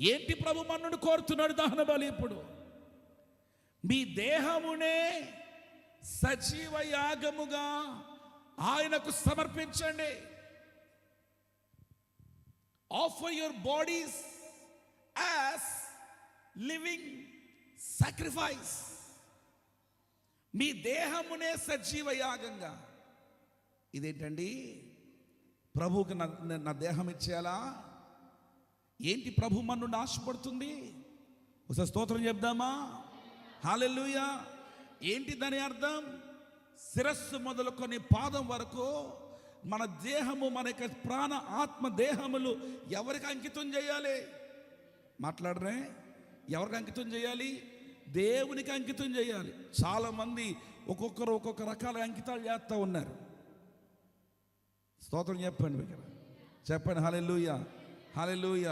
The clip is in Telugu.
ఏంటి ప్రభు మన్నుడు కోరుతున్నాడు దహన బలి ఇప్పుడు? మీ దేహమునే సజీవ యాగముగా ఆయనకు సమర్పించండి. Offer your bodies as living sacrifice మీ దేహమునే సజీవ యాగంగా. ఇదేంటండి? ప్రభువుకి నా నా దేహం ఇచ్చేయాలా? ఏంటి ప్రభు మన్ను ఆశపడుతుంది? ఒకసారి స్తోత్రం చెప్దామా? హాలెల్లుయా. ఏంటి దాని అర్థం? శిరస్సు మొదలుకొని పాదం వరకు మన దేహము మన యొక్క ప్రాణ ఆత్మ దేహములు ఎవరికి అంకితం చేయాలి? మాట్లాడరే. ఎవరికి అంకితం చేయాలి? దేవునికి అంకితం చేయాలి. చాలామంది ఒక్కొక్కరు ఒక్కొక్క రకాల అంకితాలు చేస్తూ ఉన్నారు. స్తోత్రం చెప్పండి ఇక్కడ చెప్పండి హాలెల్లుయా. హాలెల్లుయా.